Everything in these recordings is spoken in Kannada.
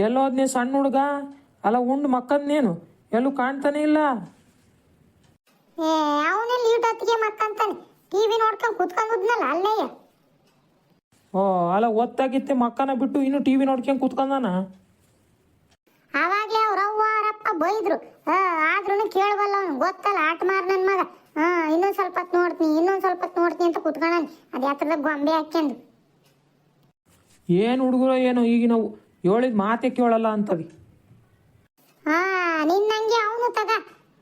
ಎಲ್ಲೋದ್ನೇ ಸಣ್ಣ ಹುಡುಗ? ಅಲ್ಲ ಉಂಡು ಮಕ್ಕಂದೇನು ಎಲ್ಲೂ ಕಾಣ್ತಾನೆ ಇಲ್ಲ? ಏ ಅವನಲ್ಲಿ ಈಟೊತ್ತಿಗೆ ಮಕ್ಕಂತಾನೆ ಟಿವಿ ನೋಡ್ಕೊಂಡ್ ಕುತ್ಕೊಂಡ್ನಲ್ಲ ಅಲ್ಲೇ? ಓ ಅಲ್ಲ ಒತ್ತಾಗಿತ್ತೆ ಮಕ್ಕನ ಬಿಟ್ಟು ಇನ್ನು ಟಿವಿ ನೋಡ್ಕೊಂಡ್ ಕೂತ್ಕೊಂಡಾನ? ಅವಾಗ್ಲೇ ಅವ್ರ ಅವ್ವ ಅವರಪ್ಪ ಬೈದ್ರು. ಆ, ಆದ್ರೂನು ಕೇಳಬಲ್ಲ ಅವ್ನು. ಗೊತ್ತಲ್ಲ ಆಟ ಮಾರ್ ನನ್ ಮಗ. ಹಾ ಇನ್ನೊಂದ್ ಸ್ವಲ್ಪ ಹೊತ್ತು ನೋಡ್ತೀನಿ ಇನ್ನೊಂದ್ ಸ್ವಲ್ಪ ಹೊತ್ತು ನೋಡ್ತೀನಿ ಅಂತ ಕುತ್ಕೊಂಡಾನ. ಅದ್ ಎತ್ತರದ ಗೊಂಬೆ ಹಾಕ್ಯಂದು ಏನು ಹುಡುಗರು ಏನು ಈಗ ನಾವು ಹೇಳಿದ ಮಾತೆ ಕೇಳಲ್ಲ ಅಂತವಿ. ಹಾ ನಿನ್ನಂಗೆ ಅವನು ತಗ.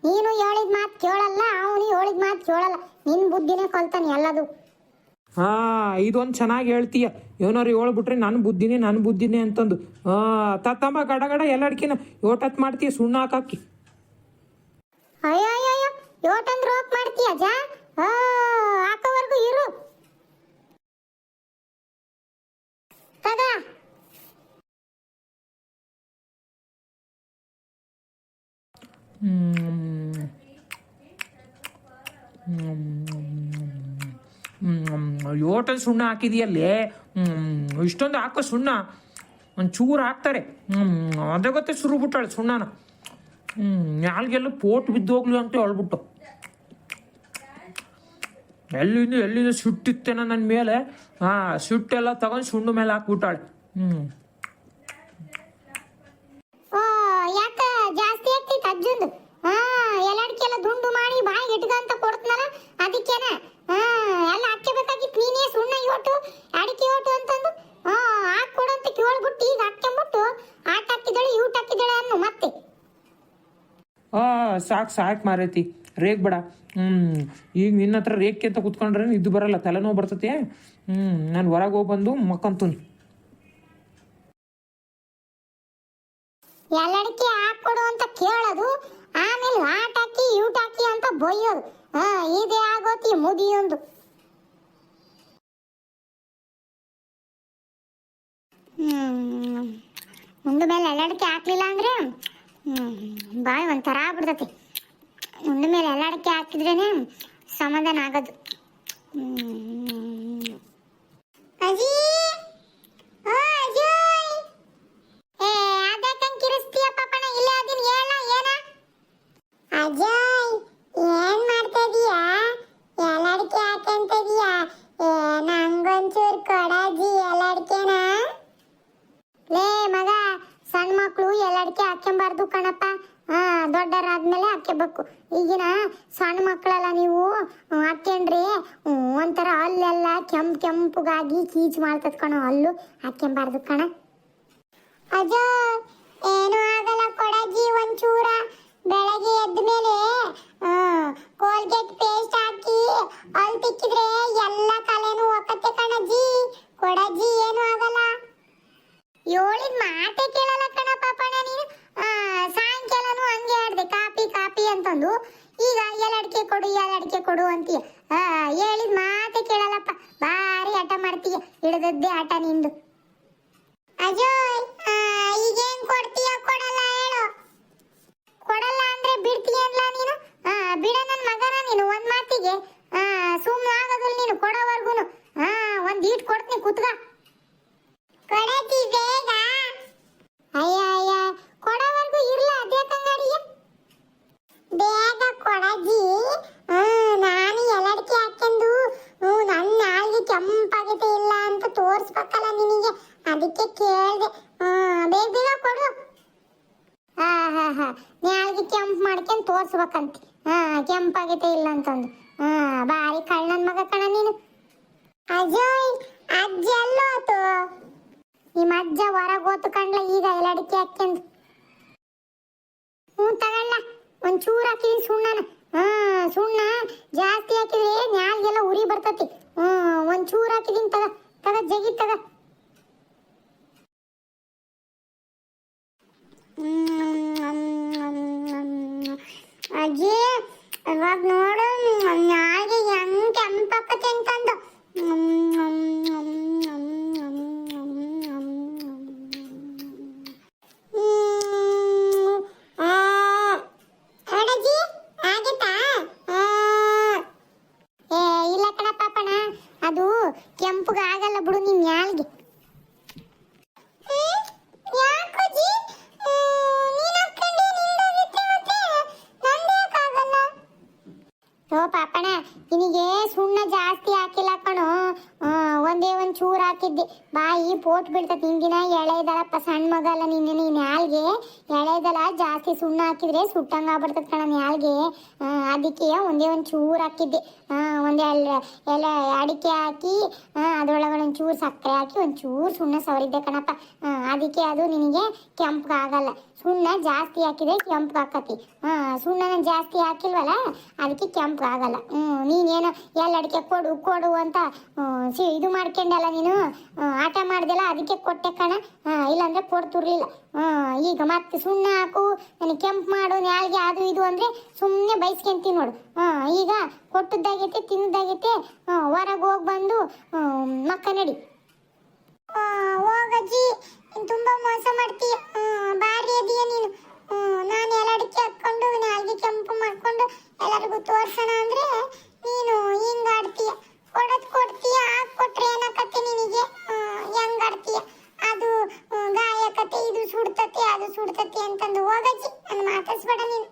ನೀನು ಹೇಳಿದ ಮಾತು ಕೇಳಲ್ಲ ಅವನು ಹೇಳಿದ ಮಾತು ಕೇಳಲ್ಲ. ನಿನ್ ಬುದ್ಧಿನೇ ಕೊಲ್ತಾನೆ ಎಲ್ಲದು. ಹಾ ಇದೊಂದು ಚೆನ್ನಾಗಿ ಹೇಳ್ತೀಯ. ಏನಾರು ಹೇಳ್ಬಿಟ್ರೆ ನನ್ನ ಬುದ್ಧಿನೇ ನನ್ನ ಬುದ್ಧಿನೇ ಅಂತಂದು. ಹಾ ತತ್ತಂಬ ಗಡ ಗಡ ಎಲ್ಲಡ್ಕಿನ ಯೋಟತ್ ಮಾಡ್ತೀಯ ಸುಣ್ಣ ಹಾಕಾಕಿ. ಅಯ್ಯೋ ಅಯ್ಯೋ ಅಯ್ಯೋ ಯೋಟಂದ್ರೆ ಹೋಗ್ ಮಾಡ್ತೀಯ ಜಾ? ಹಾಕೋವರೆಗೂ ಹಾಕೋವರ್ಗು ಇರು. ತಗ. ಯೋಟಲ್ ಸುಣ್ಣ ಹಾಕಿದೆಯಲ್ಲೇ? ಇಷ್ಟೊಂದು ಹಾಕೋ ಸುಣ್ಣ. ಒಂದು ಚೂರು ಹಾಕ್ತಾರೆ. ಅದೇ ಗೊತ್ತೇ ಸುರು ಬಿಟ್ಟಾಳೆ ಸುಣ್ಣನ. ನಾಲ್ಗೆಲ್ಲ ಪೋಟ್ ಬಿದ್ದು ಹೋಗ್ಲಿ ಅಂತ ಹೇಳ್ಬಿಟ್ಟು. ಎಲ್ಲಿಂದ ಎಲ್ಲಿಂದ ಸುಟ್ಟಿತ್ತೇನ ನನ್ನ ಮೇಲೆ? ಹಾಂ, ಸುಟ್ಟೆಲ್ಲ ತಗೊಂಡು ಸುಣ್ಣ ಮೇಲೆ ಹಾಕ್ಬಿಟ್ಟಾಳೆ. ಹ್ಞೂ ಓ ಯಾಕ ಜಾಸ್ತಿ ಆಗ್ತೈತೆ ಅಜ್ಜಂದು ಹಾ ಎಲ್ಲಡ್ಕೆಲ್ಲ ದುಂಡು ಮಾಡಿ ಬಾಯಿಗೆ ಇಟ್ಕಂತ ಕೊಡ್ತನಲ್ಲ ಅದಕ್ಕೇನ ಹಾ ಎಲ್ಲ ಹಾಕ್ಕೋಬೇಕಾಗಿತ್ತು ನೀನೇ ಸುಣ್ಣ ಇವತ್ತು ಅಡಿಕೆ ಇವತ್ತು ಅಂತಂದು ಹಾ ಹಾಕ್ಕೊಡು ಅಂತ ಕೇಳ್ಬಿಟ್ಟು ಈಗ ಹಾಕ್ಕೊಂಬಿಟ್ಟು ಆಟ ಹಾಕಿದಳೆ ಇವ್ಟ್ ಹಾಕಿದಳೆ ಅನ್ನು ಮತ್ತೆ ಆ ಸಾಕು ಸಾಕು ಮಾರೈತಿ. ರೇಗ್ ಬೇಡ. ಹ್ಞೂ ಈಗ ನಿನ್ನ ಹತ್ರ ರೇಖೆ ಅಂತ ಕುತ್ಕೊಂಡ್ರೆ ಇದು ಬರಲ್ಲ, ತಲೆನೋವು ಬರ್ತತಿ. ಹ್ಞೂ ನಾನು ಹೊರಗೆ ಹೋಗಿ ಬಂದು ಮಕ್ಕಂತೀನಿ. ಎಲ್ಲಡಿಕೆ ಹಾಕೊಡು ಅಂತ ಕೇಳೋದು, ಆಮೇಲೆ ಯೂಟ್ ಹಾಕಿ ಅಂತ ಬೊಯ್ಯೋದು ಹಾ, ಇದೇ ಆಗೋತಿ ಮುದಿಯೊಂದು. ಮುಂದೆ ಮೇಲೆ ಎಲ್ಲಡಿಕೆ ಹಾಕ್ಲಿಲ್ಲ ಅಂದ್ರೆ ಬಾಯಿ ಒಂಥರ ಆಗ್ಬಿಡ್ತತಿ. ಮುಂದ ಮೇಲೆ ಎಲ್ಲಾಡಕ್ಕೆ ಹಾಕಿದ್ರೇನೆ ಸಮಾಧಾನ ಆಗೋದು ಹ್ಮ್. ಅಜ್ಜಿ ಓ ಅಜ್ಜೋಯ್ ಏ ಅದಕ್ಕಂಗ್ ಕಿರಿಸ್ತೀಯ ಪಾಪಣ ಇಲ್ಲೇ ಅದೀನಿ ಹೇಳ ಏನ ಅಜಯ್ ಏನ್ ಮಾಡ್ತಾ ಇದೀಯಾ ಎಲ್ಲಡಿಕೆ ಹಾಕಂತ ಇದೀಯಾ ಏ ನಂಗೊಂಚೂರ್ ಕೊಡಜ್ಜಿ ಎಲ್ಲಡಿಕೆನ ಲೇ ಮಗ ಸಣ್ಣ ಮಕ್ಳು ಎಲ್ಲಡಿಕೆ ಹಾಕ್ಯಂಬಾರ್ದು ಕಣಪ್ಪ ಹಾ ದೊಡ್ಡರಾದ್ಮೇಲೆ ಹಾಕ್ಯಬೇಕು ಈಗಿನ ಸಣ್ಣ ಮಕ್ಕಳೆಲ್ಲ ನೀವು ಹ್ಮ್, ಹಾಕ್ಯಂಡ್ರಿ ಹ್ಮ್, ಒಂಥರ ಹಲ್ಲೆಲ್ಲ ಕೆಂಪ್ ಕೆಂಪುಗಾಗಿ ಕೀಚ್ ಮಾಡ್ತದ ಕಣ ಹಲ್ಲು ಹಾಕ್ಯಂಬಾರ್ದು ಕಣ ಅಜ್ಜ ಏನು ಆಗಲ್ಲ ಕೊಡಜ್ಜಿ ಒಂಚೂರ ಬೆಳಗ್ಗೆ ಎದ್ದ ಮೇಲೆ ಕೋಲ್ಗೇಟ್ ಪೇಸ್ಟ್ ಹಾಕಿ ಅಲ್ಲಿ ತಿಕ್ಕಿದ್ರೆ ಎಲ್ಲ ಕಲೆನೂ ಒಕ್ಕತ್ತೆ ಕಣಜ್ಜಿ ಕೊಡಜ್ಜಿ ಏನು ಆಗಲ್ಲ ಹೇಳಿದ ಮಾತೆ ಕೇಳಲ್ಲ ಕಣ ಪಾಪಣ್ಣ ನೀನು ಆ, ಸಾಯಂಕಾಲನೂ ಹಂಗೆ ಆಡ್ದೆ ಕಾಪಿ ಕಾಪಿ ಅಂತಂದು ಈಗ ಎಲ್ಲಡಿಕೆ ಕೊಡು ಎಲ್ಲಡಿಕೆ ಕೊಡು ಅಂತೀಯ ಆ, ಹೇಳಿದ ಮಾತೆ ಕೇಳಲ್ಲಪ್ಪ ಭಾರಿ ಹಠ ಮಾಡ್ತೀಯ ಹಿಡಿದದ್ದೇ ಹಠ ನಿಂದು ಅಜಯ್ ಆ, ಈಗೇನ್ ಕೊಡ್ತೀಯ ಕೊಡಲ್ಲ ಹೇಳು ಕೊಡಲ್ಲ ಅಂದ್ರೆ ಬಿಡ್ತೀಯಲ್ಲ ನೀನು ಆ, ಬಿಡ ನನ್ ಮಗನ ನೀನು ಒಂದ್ ಮಾತಿಗೆ ಆ, ಸುಮ್ನೆ ಆಗೋದಿಲ್ಲ ನೀನು ಕೊಡೋವರ್ಗುನು ಹಾ ಒಂದ್ ಈಟ್ ಕೊಡ್ತೀನಿ ಕುತ್ಗ ಕೊಡತಿ ಬೇಗ ಅಯ್ಯ ಅಯ್ಯ ಕೊಡೋವರ್ಗು ಇರ್ಲ ಅದೇ ಕಂಗಾಡಿಯ ಬೇಗ ಕೊಡಜ್ಜಿ ಹ್ಮ್, ನಾನು ಎಲ್ಲಡಿಕೆ ಹಾಕ್ಕೊಂಡು ಹ್ಮ್, ನನ್ನ ನಾಲ್ಗೆ ಕೆಂಪಾಗೈತೆ ಇಲ್ಲ ಅಂತ ತೋರಿಸ್ಬೇಕಲ್ಲ ನಿನಗೆ ಅದಕ್ಕೆ ಕೇಳ್ದೆ. ಬೇಗ ಬೇಗ ಕೊಡು. ಹಾ ಹಾ ಹಾ. ನಾಲ್ಗೆ ಕೆಂಪು ಮಾಡ್ಕೊಂಡು ತೋರ್ಸ್ಬೇಕಂತ. ಹಾ, ಕೆಂಪಾಗೈತೆ ಇಲ್ಲ ಅಂತಂದು. ಹಾ, ಬಾರಿ ಕಣ್ಣನ್ ಮಗ ಕಣ ನೀನು. ಅಜಯ್, ಅಜ್ಜ ಎಲ್ಲೋತು? ನಿಮ್ಮ ಅಜ್ಜ ಹೊರಗೆ ಓತು ಕಂಡ್ಲ ಈಗ ಎಲ್ಲಡಿಕೆ ಹಾಕ್ಯಂದು. ಹ್ಞೂ ತಗೊಳ್ಳ. ಒಂದ್ ಚೂರು ಹಾಕಿದೀನಿ ಸುಣ್ಣನ. ಹಾ, ಸುಣ್ಣ ಜಾಸ್ತಿ ಹಾಕಿದ್ರೆ ನ್ಯಾಲ್ಗೆಲ್ಲ ಉರಿ ಬರ್ತತಿ. ಹ್ಞೂ ಒಂದ್ ಚೂರು ಹಾಕಿದೀನಿ ತಗ. ತಗ ಜಗಿ ತಗ. ಅಜ್ಜಿ ಇವಾಗ ನೋಡು ನಾಲ್ಗೆ ಹೆಂಗ್ ಕೆಂಪಕ್ಕತ್ತೆ ಅಂತಂದು ಹ್ಮ್. ಆ, ಅಡಜ್ಜಿ, ಆಗೈತಾ? ಆ. ಏ ಇಲ್ಲ ಕಣ ಪಾಪಣ ಅದು ಕೆಂಪುಗ ಆಗಲ್ಲ ಬಿಡು ನಿನ್ ನ್ಯಾಲ್ಗೆ ಹ್ಮ್? ಯಾಕಜ್ಜಿ ಪೋಟ್ ಬೀಳ್ತತಿ ಹಿಂದಿನ ಎಳೆದಳಪ್ಪ ಸಣ್ಣ ಮಗ ಅಲ್ಲ ನಿನ್ನೆ ನೀನ್ ನ್ಯಾಲ್ಗೆ ಎಳೆದಲ್ಲ, ಜಾಸ್ತಿ ಸುಣ್ಣ ಹಾಕಿದ್ರೆ ಸುಟ್ಟಂಗ ಆಗ್ಬಿಡ್ತದ ಕಣ ನ್ಯಾಲ್ಗೆ. ಅದಕ್ಕೆ ಒಂದೇ ಒಂದು ಚೂರು ಹಾಕಿದ್ದೆ. ಒಂದೇ ಎಲೆ ಎಲೆ, ಅಡಿಕೆ ಹಾಕಿ ಅದ್ರೊಳಗೆ ಒಂದು ಚೂರು ಸಕ್ಕರೆ ಹಾಕಿ, ಒಂದು ಚೂರು ಸುಣ್ಣ ಸವರಿದ್ದೆ ಕಣಪ್ಪ. ಅದಕ್ಕೆ ಅದು ನಿನಗೆ ಕೆಂಪು ಆಗಲ್ಲ. ಸುಣ್ಣ ಜಾಸ್ತಿ ಹಾಕಿದ್ರೆ ಕೆಂಪು ಹಾಕತಿ ಸುಣ್ಣನ ಜಾಸ್ತಿ ಹಾಕಿಲ್ವಲ್ಲ ಅದಕ್ಕೆ ಕೆಂಪು ಆಗಲ್ಲ. ಹ್ಞೂ ನೀನೇನು ಎಲ್ಲ ಅಡಿಕೆ ಕೊಡು ಕೊಡು ಅಂತ ಇದು ಮಾಡ್ಕೊಂಡಲ್ಲ ನೀನು? ಆಟ ಮಾಡ್ದಲ್ಲ ಅದಕ್ಕೆ ಕೊಟ್ಟೆ ಕಣ. ಇಲ್ಲಾಂದ್ರೆ ಕೊಡ್ತಿರ್ಲಿಲ್ಲ. ಈಗ ಮತ್ತೆ ಸುಣ್ಣ ಹಾಕು, ನನಗೆ ಕೆಂಪು ಮಾಡು ನಾಳೆಗೆ ಅದು ಇದು ಅಂದ್ರೆ ಸುಮ್ಮನೆ ಬೈಸ್ಕೊಂತೀನಿ ನೋಡು. ಹಾಂ, ಈಗ ಕೊಟ್ಟದ್ದಾಗೈತೆ ತಿನ್ನದಾಗೈತೆ ಹೊರಗೆ ಹೋಗಿ ಬಂದು ಮಕ್ಕ ನಡಿ. ಹೋಗಜ್ಜಿ ತುಂಬ ಮೋಸ ಮಾಡ್ತೀಯ. ಭಾರಿ ಅದೀಯ ನೀನು. ನಾನು ಎಲ್ಲ ಅಡಿಕೆ ಹಾಕ್ಕೊಂಡು ನಾಲ್ಗೆ ಕೆಂಪು ಮಾಡ್ಕೊಂಡು ಎಲ್ಲರಿಗೂ ತೋರ್ಸೋಣ ಅಂದರೆ ನೀನು ಹಿಂಗ್ ಆಡ್ತೀಯ. ಕೊಡದ್ ಕೊಡ್ತೀಯ ಹಾಕ್ಕೊಟ್ರೆ ಏನಾಕತ್ತೆ ನಿನಗೆ? ಹೆಂಗ್ ಆಡ್ತೀಯ? ಅದು ಗಾಯಕತೆ ಸುಡ್ತತಿ, ಅದು ಸುಡ್ತತಿ ಅಂತಂದು ಹೋಗಜ್ಜಿ, ನಾನು ಮಾತಾಡ್ಸ್ಬೇಡ ನೀನು.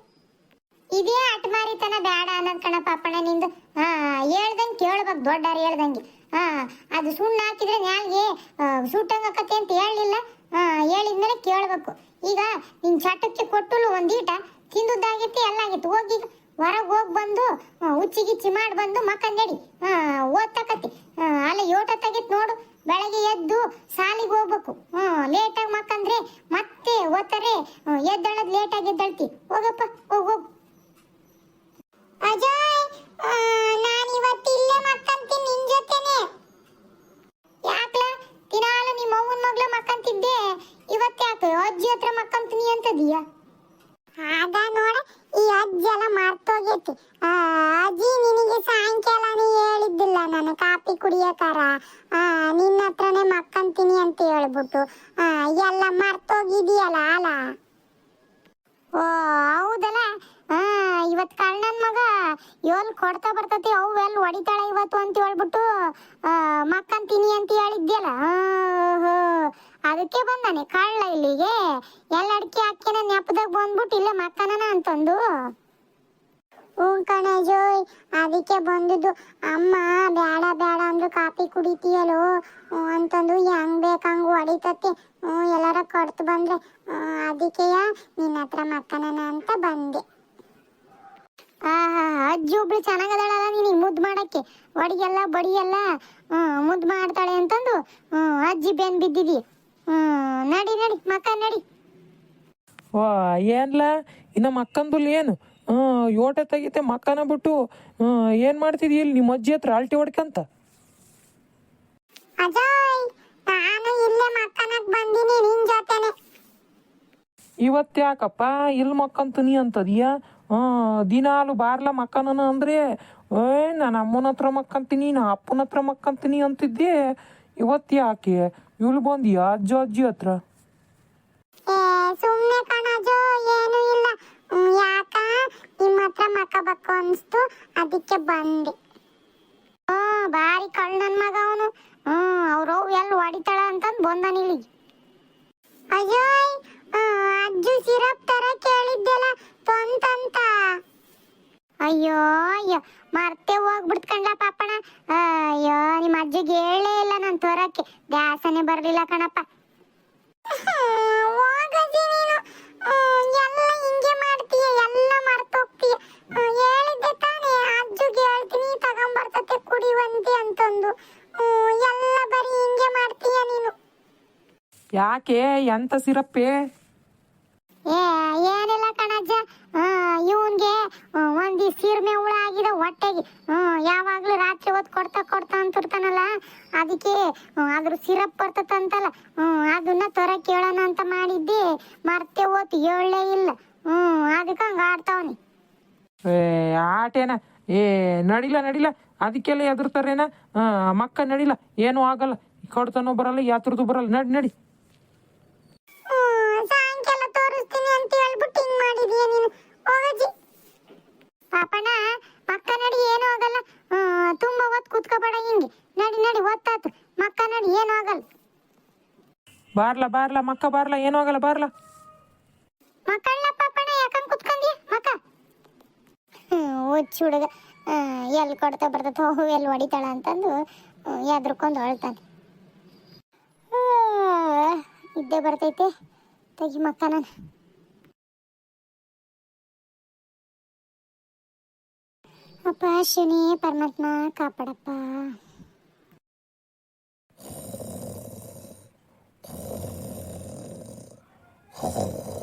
ಇದೇ ಅಟ್ಮಾರಿತನ ಬೇಡ ಅನ್ನೋದ್ ಕಣ ಪಾಪಣ್ಣ ನಿಂದು. ಹಾ, ಹೇಳ್ದಂಗೆ ಕೇಳ್ಬೇಕು ದೊಡ್ಡಾರು ಹೇಳ್ದಂಗೆ. ಹಾ, ಅದು ಸುಣ್ಣ ಹಾಕಿದ್ರೆ ನ್ಯಾಲ್ಗೆ ಸುಟ್ಟಂಗಕತಿ ಅಂತ ಹೇಳಲಿಲ್ಲ. ಹಾ, ಹೇಳಿದ್ಮೇಲೆ ಕೇಳ್ಬೇಕು. ಈಗ ನಿನ್ ಚಟಕ್ಕೆ ಕೊಟ್ಟಲು ಒಂದೀಟ ತಿಂದುದಾಗಿತ್ತು ಎಲ್ಲ ಆಗಿತ್ತು ಹೋಗಿ ಹೊರಗ್ ಹೋಗಿ ಬಂದು ಉಚ್ಚಿ ಗಿಚ್ಚಿ ಮಾಡಿ ಬಂದು ಮಕ್ಕಂದೇಡಿ. ಹಾ, ಓದ್ತಕತಿ. ಅಲ್ಲ ಯೋಟ ತೆಗಿತ್ ನೋಡು. ಬೆಳಗ್ಗೆ ಎದ್ದು ಸಾಲಿಗೆ ಹೋಗ್ಬೇಕು. ಹ್ಮ್ ಲೇಟಾಗಿ ಮಕ್ಕಂದ್ರೆ ಮತ್ತೆ ಓದ್ತಾರೆ. ಎದ್ದಳದ್ ಲೇಟಾಗಿ ಎದ್ದಳ್ತಿ. ಹೋಗಪ್ಪ, ಹೋಗ್ ಅಜಯ್ ನಾನು ಇವತ್ತು ಇಲ್ಲೇ ಮಕ್ಕಂತೀನಿ ನಿನ್ ಜೊತೆನೆ. ಯಾಕ್ಲ? ದಿನಾಲು ನಿಮ್ಮ ಅವ್ವನ ಮಕ್ಕಂತಿದ್ದೆ. ಇವತ್ತು ಯಾಕೆ ಅಜ್ಜಿ ಹತ್ರ ಮಕ್ಕಂತೀನಿ ಅಂತದೀಯ? ಆಗ ಅಜ್ಜಿ ಎಲ್ಲ ಆ, ಅಜ್ಜಿ ನಿನಗೆ ಸಾಯಂಕಾಲನೇ ಹೇಳಿದ್ದಿಲ್ಲ ನಾನು ಕಾಫಿ ಕುಡಿಯಕಾರ. ನಿನ್ನ ಹತ್ರನೇ ಮಕ್ಕಂತೀನಿ ಅಂತ ಹೇಳ್ಬಿಟ್ಟು. ಎಲ್ಲ ಮರ್ತೋಗಿದೀಯಲ್ಲ ಅಲ್ಲ ಓ ಹೌದಲ್ಲ ಇವತ್ ಕಳ್ಳನ್ ಮಗ ಎಲ್ ಕೊಡ್ತಾ ಬರ್ತತಿ, ಅವು ಎಲ್ಲಿ ಹೊಡಿತಾಳ ಇವತ್ತು ಅಂತ ಹೇಳ್ಬಿಟ್ಟು ಮಕ್ಕಂತೀನಿ ಅಂತ ಹೇಳಿದ್ಯಲ್ಲ. ಅದಕ್ಕೆ ಬಂದಾನೆ ಕಳ್ಳ ಇಲ್ಲಿಗೆ. ಎಲ್ಲ ಅಡಿಕೆ ಹಾಕಿನ ನೆಪದಾಗ ಬಂದ್ಬಿಟ್ಟು ಇಲ್ಲ ಮಕ್ಕನನ ಅಂತಂದು. ಹ್ಞೂ ಕಣ ಜೋಯ್, ಅದಕ್ಕೆ ಬಂದಿದ್ದು, ಅಮ್ಮ ಬೇಡ ಬೇಡ ಅಂದ್ರು ಕಾಫಿ ಕುಡಿತೀಯಲ್ಲೋ ಅಂತಂದು ಹೆಂಗ್ ಬೇಕಂಗ್ ಹೊಡಿತತಿ, ಹ್ಞೂ ಎಲ್ಲಾರ ಕೊಡ್ತು ಬಂದ್ರೆ ಅದಕ್ಕೆಯ ನಿನ್ನ ಹತ್ರ ಮಕ್ಕನನ ಅಂತ ಬಂದೆ. ಅಜ್ಜಿ ಒಬ್ಳು ಚೆನ್ನಾಗದಾಳಲ್ಲ ನೀನು ಮುದ್ದು ಮಾಡಕ್ಕೆ? ಒಡಿಗೆಲ್ಲ ಬಡಿಯೆಲ್ಲ ಮುದ್ದು ಮಾಡ್ತಾಳೆ ಅಂತಂದು ಅಜ್ಜಿ ಬೆನ್ ಬಿದ್ದಿದಿ. ನಡಿ ನಡಿ ಮಕ್ಕ ನಡಿ. ವಾ ಏನ್ಲ? ಇನ್ನ ಮಕ್ಕಂದುಲ್ ಏನು? ಹ್ಞೂ ಯೋಟ ತೆಗಿತೆ ಮಕ್ಕನ ಬಿಟ್ಟು ಏನು ಮಾಡ್ತಿದ್ದಿ ಮಾಡ್ತಿದಿ ಇಲ್ಲಿ ನಿಮ್ಮ ಅಜ್ಜಿ ಹತ್ರ ಅಲ್ಟಿ ಹೊಡ್ಕಂತ? ಅಜಯ್ ನಾನು ಇಲ್ಲೇ ಮಕ್ಕನಕ್ ಬಂದಿನಿ ನಿನ್ ಜೊತೆನೆ. ಇವತ್ತು ಯಾಕಪ್ಪ ಇಲ್ಲಿ ಮಕ್ಕಂತೀನಿ ಅಂತದೀಯ? ಹ್ಮ್ ದಿನಾಲು ಬಾರ್ಲ ಮಕ್ಕನನ ಅಂದ್ರೆ ಏ ನಾನು ಅಮ್ಮನ ಹತ್ರ ಮಕ್ಕಂತೀನಿ ನಾ ಅಪ್ಪನ ಹತ್ರ ಮಕ್ಕಂತೀನಿ ಅಂತಿದ್ದೆ. ಇವತ್ತು ಯಾಕೆ? ಇವಳು ಬಂದು ಅಜ್ಜ ಅಜ್ಜಿ ಹತ್ರ? ಸುಮ್ಮನೆ ಕಣಜೋ ಏನು ಇಲ್ಲ. ಯಾಕ? ನಿಮ್ಮ ಹತ್ರ ಮಕ್ಕಬೇಕು ಅನ್ಸ್ತು ಅದಕ್ಕೆ ಬಂದೆ. ಹ್ಞೂ ಬಾರಿ ಕಳ್ಳ ನನ್ನ ಮಗ ಅವನು. ಹ್ಞೂ ಅವ್ರವ್ ಎಲ್ಲಿ ಹೊಡಿತಾಳ ಅಂತಂದು ಬಂದಾನ ಇಲ್ಲಿಗೆ. ಅಜಯ್ ಆ, ಅಜ್ಜು ಸಿರಪ್ ತರ ಕೇಳಿದ್ದೆಲ್ಲ ಅಂತ ಅಯ್ಯೋ ಅಯ್ಯೋ, ಮರ್ತೆ ಹೋಗ್ಬಿಡ್ತು ಕಣ್ಲ ಪಾಪಣ ಅಯ್ಯೋ ನಿಮ್ಮ ಅಜ್ಜಿಗೆ ಹೇಳೇ ಇಲ್ಲ ನಾನು ತೋರಕ್ಕೆ ದಾಸನೆ ಬರ್ಲಿಲ್ಲ ಕಣಪ್ಪ. ಹೋಗಜಿ ನೀನು ಎಲ್ಲ ಹಿಂಗೆ ಮಾಡ್ತೀಯ, ಎಲ್ಲ ಮರ್ತೋಗ್ತೀಯ. ಹೇಳಿದ್ದೆ ತಾನೇ, ಅಜ್ಜಿಗೆ ಹೇಳ್ತೀನಿ, ತಗೊಂಬರ್ತತೆ ಕುಡಿಯುವಂತೆ ಅಂತಂದು. ಎಲ್ಲ ಬರೀ ಹಿಂಗೆ ಮಾಡ್ತೀಯ ನೀನು. ಯಾಕೆ? ಎಂತ ಸಿರಪ್ಪೆ? ಏ ಏನಿಲ್ಲ ಕಣಜ್ಜ. ಇವನ್ಗೆ ಒಂದಿ ಸೀರ್ಮೆ ಹುಳ ಆಗಿದೆ ಹೊಟ್ಟೆಗೆ ಯಾವಾಗ್ಲೂ ರಾತ್ರಿ ಹೊತ್ತು ಕೊಡ್ತಾ ಕೊಡ್ತಾ ಅಂತಿರ್ತಾನಲ್ಲ? ಅದಕ್ಕೆ ಅದ್ರ ಸಿರಪ್ ಬರ್ತದಂತಲ್ಲ ಹ್ಮ್ ಅದನ್ನ ತರ ಕೇಳೋಣ ಅಂತ ಮಾಡಿದ್ದೆ. ಮರ್ತೆ ಹೋತು ಹೇಳೇ ಇಲ್ಲ. ಹ್ಮ್ ಅದಕ್ಕೆ ಹಂಗ ಆಡ್ತಾವನಿ. ಏ ಆಟೇನ? ಏ ನಡಿಲ್ಲ ನಡಿಲ್ಲ. ಅದಕ್ಕೆಲ್ಲ ಎದುರ್ತಾರೇನ ಮಕ್ಕ ನಡಿಲ್ಲ. ಏನೂ ಆಗಲ್ಲ. ಕೊಡ್ತಾನೋ ಬರಲ್ಲ ಯಾತ್ರದ್ದು ಬರಲ್ಲ ನಡಿ ನಡಿ. ಪಾಪಣ ಪಕ್ಕ ನಡಿ ಏನೂ ಆಗಲ್ಲ. ತುಂಬಾ ಹೊತ್ತು ಕುತ್ಕೋಬೇಡ ಹಿಂಗೆ. ನಡಿ ನಡಿ ಒತ್ತಾತು ಮಕ್ಕ ನಡಿ ಏನೂ ಆಗಲ್ಲ. ಬಾರ್ಲ ಬಾರ್ಲ ಮಕ್ಕ ಬಾರ್ಲ ಏನೂ ಆಗಲ್ಲ ಬಾರ್ಲ. ಮಕ್ಕಳ ಪಾಪಣ ಯಾಕಂ ಕುತ್ಕೊಂಡಿ ಮಕ್ಕ? ಹುಚ್ಚು ಹುಡುಗ. ಎಲ್ಲಿ ಕೊಡ್ತಾ ಬರ್ತದ ಹೋ ಎಲ್ಲಿ ಹೊಡಿತಾಳ ಅಂತಂದು ಎದ್ರಕೊಂಡು ಹೊಳ್ತಾನೆ ಇದ್ದೇ ಬರ್ತೈತೆ. ತಗಿ ಮಕ್ಕ ನಾನು. ಅಪ್ಪ ಶನಿ ಪರಮಾತ್ಮ ಕಾಪಾಡಪ್ಪ Oh.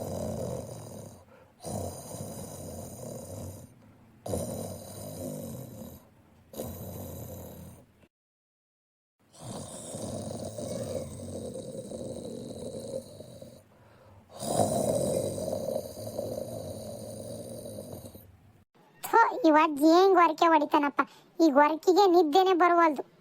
ಇವ ಜೇಂಗ್ ಹೊರಕೆ ಹೊಡಿತಾನಪ್ಪ? ಈ ಹೊರಕಿಗೆ ನಿದ್ದೆನೆ ಬರುವಲ್ದು.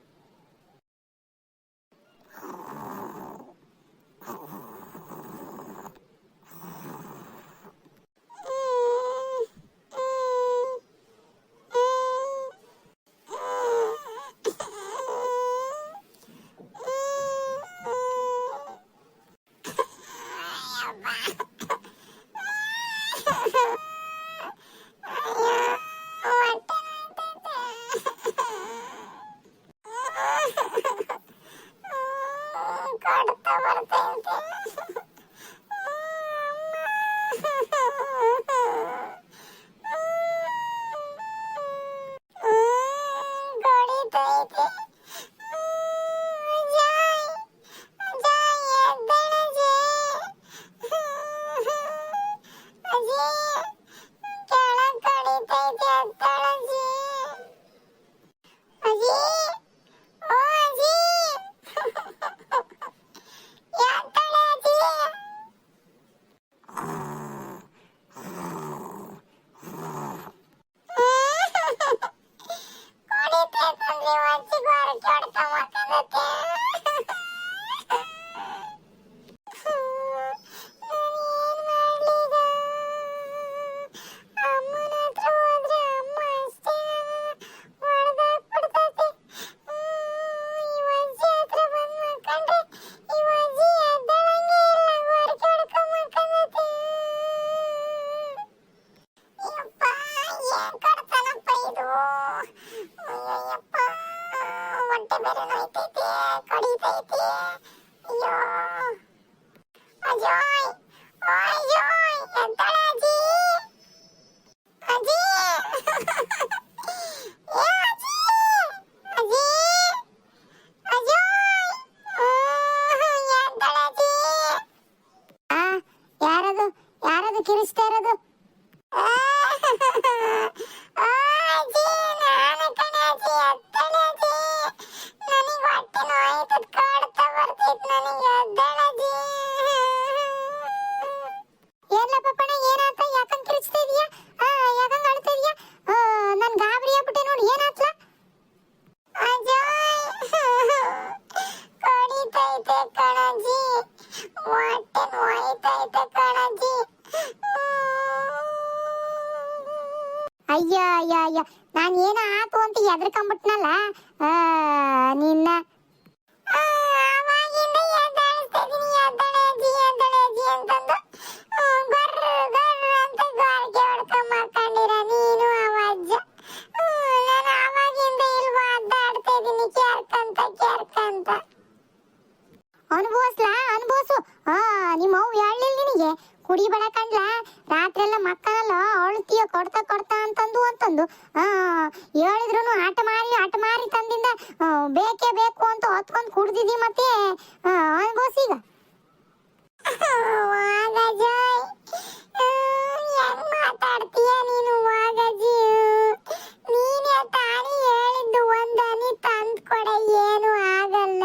ところが空いてて、これいっぱいいっぱい ಅಂತೀಯ ಕೊಡ್ತಾ ಕೊಡ್ತಾ ಅಂತಂದು ಅಂತಂದು. ಹೇಳಿದ್ರು ಆಟ ಮಾರಿ ಆಟ ಮಾರಿ ತಂದಿಂದ ಬೇಕೇ ಬೇಕು ಅಂತ ಹೊತ್ಕೊಂಡು ಕುಡ್ದಿದ್ದಿ ಮತ್ತೆ ಅನ್ಬೋಸೀಗ ನೀನೇ ತಾನೇ ಹೇಳಿದ್ದು ಒಂದನಿ ತಂದ್ಕೊಡ ಏನು ಆಗಲ್ಲ.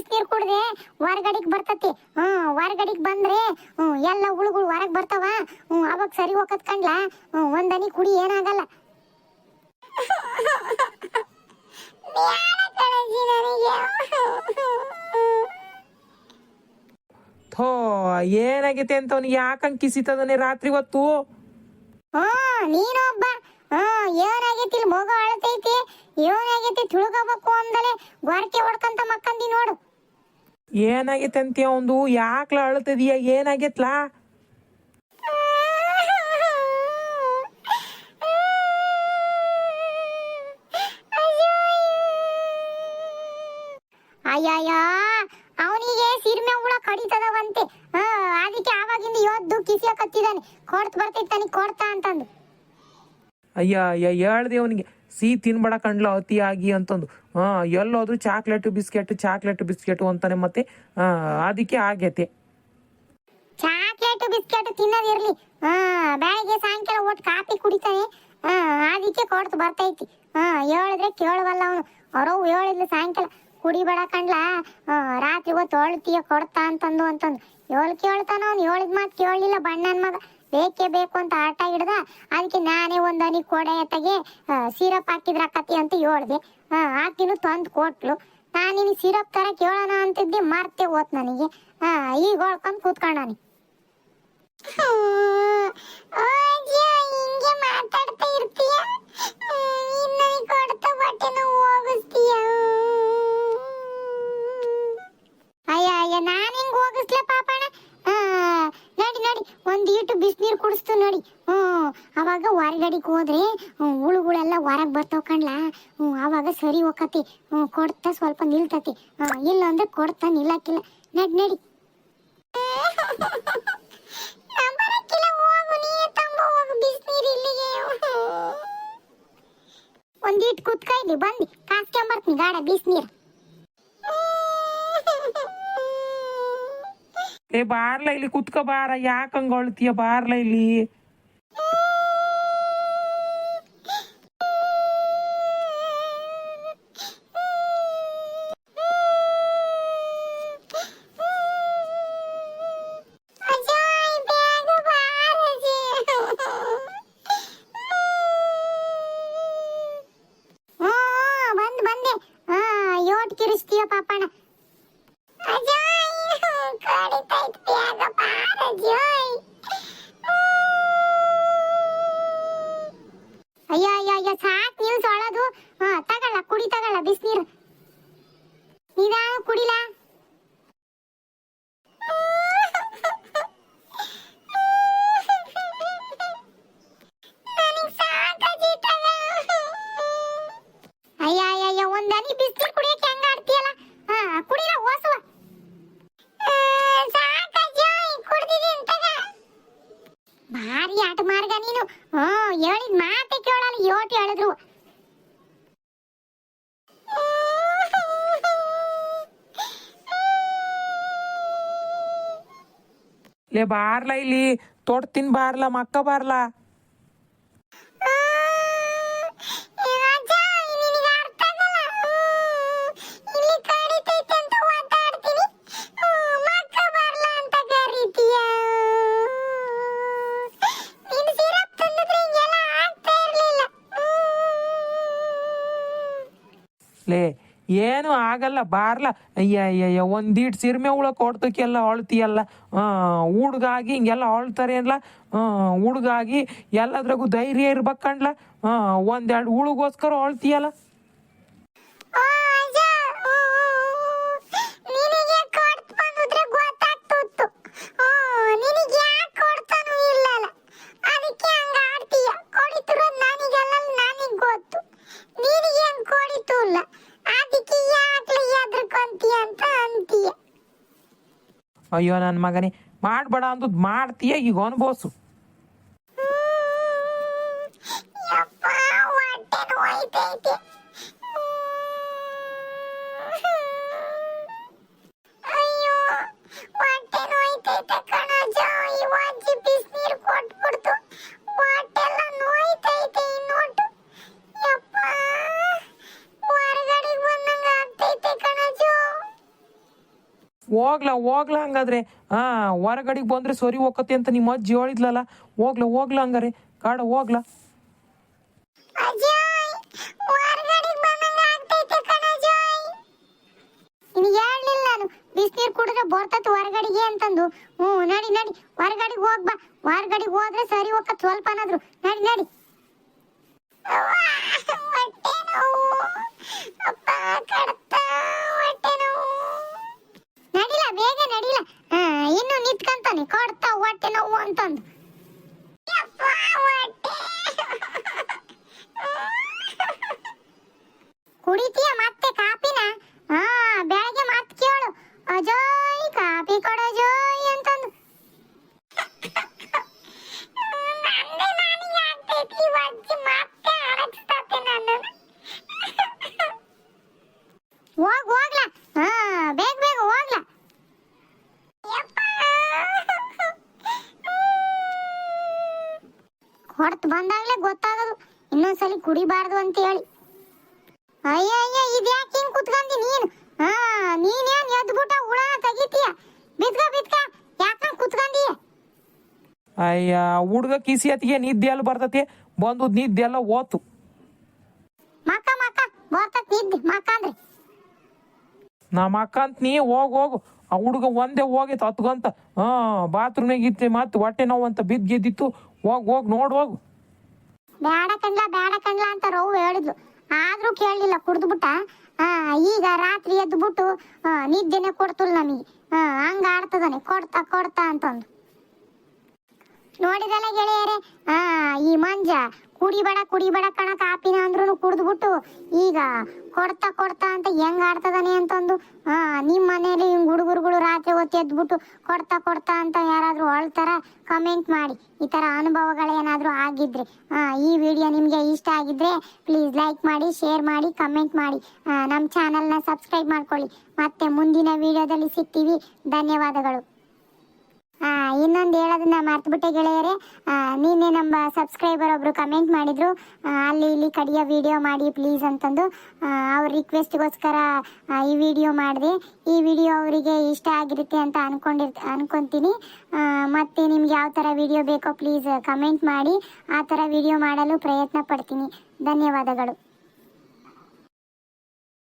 ಬಿಸಿನೀರು ಕುಡ್ದೆ ಹೊರ್ಗಡಿಗ್ ಬರ್ತತಿ. ಹ್ಮ್ ಹೊರಗಡೆಗೆ ಬಂದ್ರೆ ಹ್ಮ್ ಎಲ್ಲ ಹುಳುಗಳು ಹೊರಗ್ ಬರ್ತಾವ. ಹ್ಮ್ ಅವಾಗ ಸರಿ ಹೋಗತ್ ಕಂಡ್ಲ? ಹ್ಮ್ ಒಂದನಿ ಕುಡಿ ಏನಾಗಲ್ಲ. ಥೋ ಏನಾಗೈತೆ ಅಂತ ಅವ್ನಿಗೆ ಯಾಕಂಗ್ ಕಿಸಿತದನೆ ರಾತ್ರಿ ಹೊತ್ತು? ಹಾ ನೀನೊಬ್ಬ ಹ್ಮ್ ಏನಾಗೈತಿ ಇಲ್ಲಿ ಮಗ ಅಳತೈತಿ. ಏನಾಗೈತಿ ತಿಳ್ಕೊಬೇಕು ಅಂದಲೆ ಗೊರಕೆ ಹೊಡ್ಕಂತ ಮಕ್ಕಂದಿ ನೋಡು. ಏನಾಗೈತೆ ಅಂತೀಯ ಒಂದು ಯಾಕ್ಲ ಅಳತದೀಯ? ಏನಾಗೈತ್ಲಾ? ಅಯ್ಯಯ್ಯ ಅವನಿಗೆ ಸಿರಿಮೆ ಹುಳ ಕಡಿತದವಂತೆ ಅದಕ್ಕೆ ಆವಾಗಿಂದ ಯೋದ್ದು ಕಿಸಿಯಕತ್ತಿದ್ದಾನೆ ಕೊಡ್ತ ಬರ್ತೈತೆ ನನಗೆ ಕೊಡ್ತಾ ಅಂತಂದು. ಅಯ್ಯ ಅಯ್ಯ ಹೇಳ್ದೆ ಅವನಿಗೆ. ಸಿಹಿ ತಿನ್ಬೇಡ ಕಂಡ್ಲ ಅತಿಯಾಗಿ ಅಂತಂದು. ಹಾ, ಎಲ್ಲೋದ್ರು ಚಾಕ್ಲೇಟ್ ಬಿಸ್ಕೆಟ್ ಚಾಕ್ಲೇಟ್ ಬಿಸ್ಕೆಟ್ ಅಂತಾನೆ ಮತ್ತೆ ಅದಕ್ಕೆ ಆಗೈತೆ. ಚಾಕ್ಲೇಟ್ ಬಿಸ್ಕೆಟ್ ತಿನ್ನೋದಿರ್ಲಿ ಬೆಳಗ್ಗೆ ಸಾಯಂಕಾಲ ಒಟ್ಟು ಕಾಫಿ ಕುಡಿತಾನೆ. ಅದಕ್ಕೆ ಕೊಡ್ತು ಬರ್ತೈತಿ. ಹಾ, ಹೇಳಿದ್ರೆ ಕೇಳವಲ್ಲ ಅವನು. ಅವರವು ಹೇಳಿದ್ಲು ಸಾಯಂಕಾಲ, ಕುಡಿಬೇಡ ಕಂಡ್ಲ ರಾತ್ರಿ ಹೊತ್ತು ಹೊಳ್ತೀಯ ಕೊಡ್ತಾ ಅಂತಂದು ಅಂತಂದು. ಏಳು ಕೇಳ್ತಾನ, ಅವ್ನು ಹೇಳಿದ ಮಾತು ಕೇಳಲಿಲ್ಲ ಬಣ್ಣನ ಮಗ. ಬೇಕೇ ಬೇಕು ಅಂತ ಆಟ ಹಿಡ್ದ ಅದಕ್ಕೆ ನಾನೇ ಒಂದು ಅನಿ ಕೊಡೆ ಎತ್ತಗೆ ಸಿರಪ್ ಹಾಕಿದ್ರ ಕತಿ ಅಂತ ಹೇಳ್ದೆ. ಆಕಿನು ತಂದು ಕೊಟ್ಲು. ನಾನು ನಿನಗೆ ಸಿರಪ್ ತರ ಕೇಳೋಣ ಅಂತಿದ್ದೆ ಮರ್ತೆ ಹೋತ್ ನನಗೆ. ಈಗ ಹೊಳ್ಕೊಂಡು ಕೂತ್ಕೊಂಡಾನಿ ಮಾತಾಡ್ತಾ ಅಯ್ಯ ಅಯ್ಯ ನಾನು ಹಿಂಗ್ ಹೋಗಿಸ್ಲೆ ಪಾಪಣ ಆ, ನಡಿ ನಡಿ ಒಂದ್ ಈಟು ಬಿಸಿನೀರು ಕುಡಿಸ್ತು ನೋಡಿ. ಹ್ಮ್ ಅವಾಗ ಹೊರಗಡೆಗೆ ಹೋದ್ರೆ ಹುಳುಗಳೆಲ್ಲ ಹೊರಗೆ ಬರ್ತಾವ ಕಣ್ಲಾ. ಹ್ಮ್ ಅವಾಗ ಸರಿ ಹೋಗತಿ ಹ್ಮ್ ಕೊಡ್ತಾ ಸ್ವಲ್ಪ ನಿಲ್ತತಿ. ಇಲ್ಲ ಅಂದ್ರೆ ಕೊಡ್ತಾ ನಿಲ್ಲಕ್ಕಿಲ್ಲ ನಡ್, ನಡಿ. ನಂಬರಕ್ಕಿಲ್ಲ ಹೋಗು ನೀಯೇ ತಂಬ ಹೋಗು ಬಿಸಿನೀರು ಇಲ್ಲಿಗೆ. ಒಂದೀಟ್ ಕುತ್ಕ ಇಲ್ಲಿ, ಬಂದು. ಕಾಸ್ಕೊಂಬರ್ತೀನಿ, ಗಾಡ, ಬಿಸಿನೀರು. ಏ ಬಾರ್ಲ ಇಲ್ಲಿ ಕುತ್ಕೋ ಬಾರ ಯಾಕಂಗ್ ಅಳ್ತೀಯ ಬಾರ್ಲ ಇಲ್ಲಿ ಲೇ ಬಾರ್ಲ ಇಲ್ಲಿ. ತೋಟ ತಿನ್ ಬಾರ್ಲ ಮಕ್ಕ ಬಾರ್ಲ. ಲೇ ಏನು ಆಗಲ್ಲ, ಬಾರ್ಲ. ಅಯ್ಯ ಒಂದೀಟ್ ಸಿರ್ಮೆ ಹುಳ ಕೊಡ್ತಕ್ಕೆಲ್ಲ ಅಳ್ತಿಯಲ್ಲ. ಹುಡ್ಗಾಗಿ ಹಿಂಗೆಲ್ಲ ಅಳ್ತಾರೆ ಅಲ್ಲ ಹುಡ್ಗಾಗಿ ಎಲ್ಲದ್ರಾಗೂ ಧೈರ್ಯ ಇರ್ಬೇಕಂಡ್ಲ? ಒಂದೆರಡು ಹುಳುಗೋಸ್ಕರ ಅಳ್ತೀಯಲ್ಲ? ಅಯ್ಯೋ ನನ್ನ ಮಗನೇ ಮಾಡ್ಬೇಡ ಅಂದದ್ ಮಾಡ್ತೀಯ? ಈಗ ಅನ್ಬೋಸು ಹೋಗ್ಲಾ ಹೋಗ್ಲಾ ಹಂಗಾದ್ರೆ. ಆ ಹೊರಗಡೆಗೆ ಬಂದ್ರೆ ಸರಿ ಹೋಗತ್ತೆ ಅಂತ ನಿಮ್ಮ ಅಜ್ಜಿ ಹೇಳಿದ್ಲಲ್ಲ. ಹೋಗ್ಲಾ ಹೋಗ್ಲಾ ಹಂಗಾರೆ. ಕಾಡ ಹೋಗ್ಲಾ. ಬಿಸಿನೀರು ಕುಡಿದ್ರೆ ಬರ್ತೈತೆ ಹೊರಗಡೆಗೆ ಅಂತಂದು. ಹ್ಞೂ ನಡಿ ನಡಿ ಹೊರಗಡೆಗೆ ಹೋಗ್ ಬಾ. ಹೊರಗಡೆಗೆ ಹೋದ್ರೆ ಸರಿ ಹೋಗತ್ ಅನ್ನೋದ್ರು ನಡಿ ನಡಿ. ಹೊಟ್ಟೆ ನೋವು ಅಪ್ಪ ಕಡ್ತ ಹೊಟ್ಟೆ ನೋವು ನಡಿಲ ಬೇಗ ನಡಿಲ ಹಾ ಇನ್ನು ನಿಂತ್ಕಂತಾನೆ ಕೊಡ್ತಾ ಹೊಟ್ಟೆ ನೋವು ಅಂತಂದು ಯಪ್ಪ ಹೊಟ್ಟೆ ಕುಡಿತೀಯ ಮತ್ತೆ ಕಾಪಿನ ಹಾ ಬೆಳಗ್ಗೆ ಮತ್ತೆ ಕೇಳು ಅಜಯ್ ಕಾಪಿ ಕೊಡು ಅಜಯ್ ಅಂತಂದು ನಂದೇ ನನಗೆ ಆಗ್ತೈತಿ ಈ ಅಜ್ಜಿ ಮತ್ತೆ ಅಡಗಿಸ್ತಾತೆ ನನ್ನನ್ನು ಹೋಗ್ ಹೋಗ್ಲಾ ಹಾ ಬೇಗ ಬೇಗ ಹೋಗ್ಲಾ ಹೊಡ್ತು ಬಂದಾಗ್ಲೇ ಗೊತ್ತಾಗೋದು ಇನ್ನೊಂದ್ಸಲಿ ಅಂತ ಹೇಳಿ ಅಯ್ಯ ಅಯ್ಯ ಇದ್ಯಾಕೆ ಹಿಂಗ್ ಕುತ್ಕಂದಿ ನೀನು? ಹಾ ನೀನೇನ್ ಎದ್ಬಿಟ್ಟ ಹುಳ ತೆಗಿತೀಯ? ಬಿದ್ಕ ಬಿದ್ಕ ಯಾಕಂಗ್ ಕೂತ್ಕೊಂಡಿ? ಅಯ್ಯ ಹುಡ್ಗ ಕಿಸಿ ಅತ್ತಿಗೆ ನಿದ್ದೆ ಎಲ್ಲ ಬರ್ತತಿ. ಬಂದು ನಿದ್ದೆ ಎಲ್ಲ ಓತು. ಮಕ್ಕ ಮಕ್ಕ ಬರ್ತತ್ ನಿದ್ದೆ. ಮಕ್ಕ ಅಂದ್ರೆ? ನಮ್ಮ ಅಕ್ಕ ಅಂತ ನೀ ಹೋಗ್ ಹೋಗು. ಆ ಹುಡುಗ ಒಂದೇ ಹೋಗಿತ್ತು ಹತ್ಕೊಂತ. ಹಾ ಬಾತ್ರೂಮ್ನಾಗ ಇತ್ತೆ ಮತ್ತೆ ಹೊಟ್ಟೆ ನೋವು ಅಂತ ಬಿದ್ದು ಗೆದ್ದಿತ್ತು. ಹೋಗ್ ಹೋಗ್ ನೋಡ್ ಹೋಗು. ಬೇಡ ಕಣ್ಲ, ಬ್ಯಾಡ ಕಣ್ಲ ಅಂತ ರವ್ ಹೇಳಿದ್ಲು. ಆದ್ರೂ ಕೇಳಲಿಲ್ಲ ಕುಡ್ದ್ಬಿಟ್ಟ ಈಗ ರಾತ್ರಿ ಎದ್ದು ಬಿಟ್ಟು ನಿದ್ದೆನೆ ಕೊಡ್ತಿಲ್ಲ ನಮಗೆ. ಹಂಗ ಆಡ್ತದಾನೆ, ಕೊಡ್ತಾ ಕೊಡ್ತಾ ಅಂತಂದು. ನೋಡಿದಲ್ಲ ಗೆಳೆಯರೆ ಈ ಮಂಜ ಕುಡಿಬೇಡ ಕುಡಿಬೇಡ ಕಣ ಕಾಪಿನ ಅಂದ್ರೂ ಕುಡಿದ್ಬಿಟ್ಟು ಈಗ ಕೊಡ್ತಾ ಕೊಡ್ತಾ ಅಂತ ಹೆಂಗ್ ಆಡ್ತದಾನೆ ಅಂತಂದು ಹಾ ನಿಮ್ಮ ಮನೇಲಿ ಹಿಂಗ್ ಹುಡುಗರುಗಳು ರಾತ್ರಿ ಹೊತ್ತು ಎದ್ಬಿಟ್ಟು ಕೊಡ್ತಾ ಕೊಡ್ತಾ ಅಂತ ಯಾರಾದ್ರೂ ಅಳ್ತಾರ ಕಮೆಂಟ್ ಮಾಡಿ. ಈ ತರ ಅನುಭವಗಳೇನಾದ್ರೂ ಆಗಿದ್ರೆ ಆ, ಈ ವಿಡಿಯೋ ನಿಮಗೆ ಇಷ್ಟ ಆಗಿದ್ರೆ ಪ್ಲೀಸ್ ಲೈಕ್ ಮಾಡಿ ಶೇರ್ ಮಾಡಿ ಕಮೆಂಟ್ ಮಾಡಿ. ನಮ್ಮ ಚಾನಲ್ನ ಸಬ್ಸ್ಕ್ರೈಬ್ ಮಾಡ್ಕೊಳ್ಳಿ. ಮತ್ತೆ ಮುಂದಿನ ವಿಡಿಯೋದಲ್ಲಿ ಸಿಗ್ತೀವಿ. ಧನ್ಯವಾದಗಳು. ಇನ್ನೊಂದು ಹೇಳೋದನ್ನ ಮರ್ತ್ಬಿಟ್ಟೆ ಗೆಳೆಯರೆ. ನಿನ್ನೆ ನಮ್ಮ ಸಬ್ಸ್ಕ್ರೈಬರ್ ಒಬ್ರು ಕಮೆಂಟ್ ಮಾಡಿದ್ರು ಅಲ್ಲಿ ಇಲ್ಲಿ ಕಡಿಯ ವಿಡಿಯೋ ಮಾಡಿ ಪ್ಲೀಸ್ ಅಂತಂದು. ಅವ್ರ ರಿಕ್ವೆಸ್ಟ್ಗೋಸ್ಕರ ಈ ವಿಡಿಯೋ ಮಾಡಿದೆ. ಈ ವಿಡಿಯೋ ಅವರಿಗೆ ಇಷ್ಟ ಆಗಿರುತ್ತೆ ಅಂತ ಅನ್ಕೊಂಡಿರ್ ಅನ್ಕೊಂತೀನಿ. ಆ, ಮತ್ತೆ ನಿಮ್ಗೆ ಯಾವ ಥರ ವಿಡಿಯೋ ಬೇಕೋ ಪ್ಲೀಸ್ ಕಮೆಂಟ್ ಮಾಡಿ. ಆ ಥರ ವಿಡಿಯೋ ಮಾಡಲು ಪ್ರಯತ್ನ ಪಡ್ತೀನಿ. ಧನ್ಯವಾದಗಳು.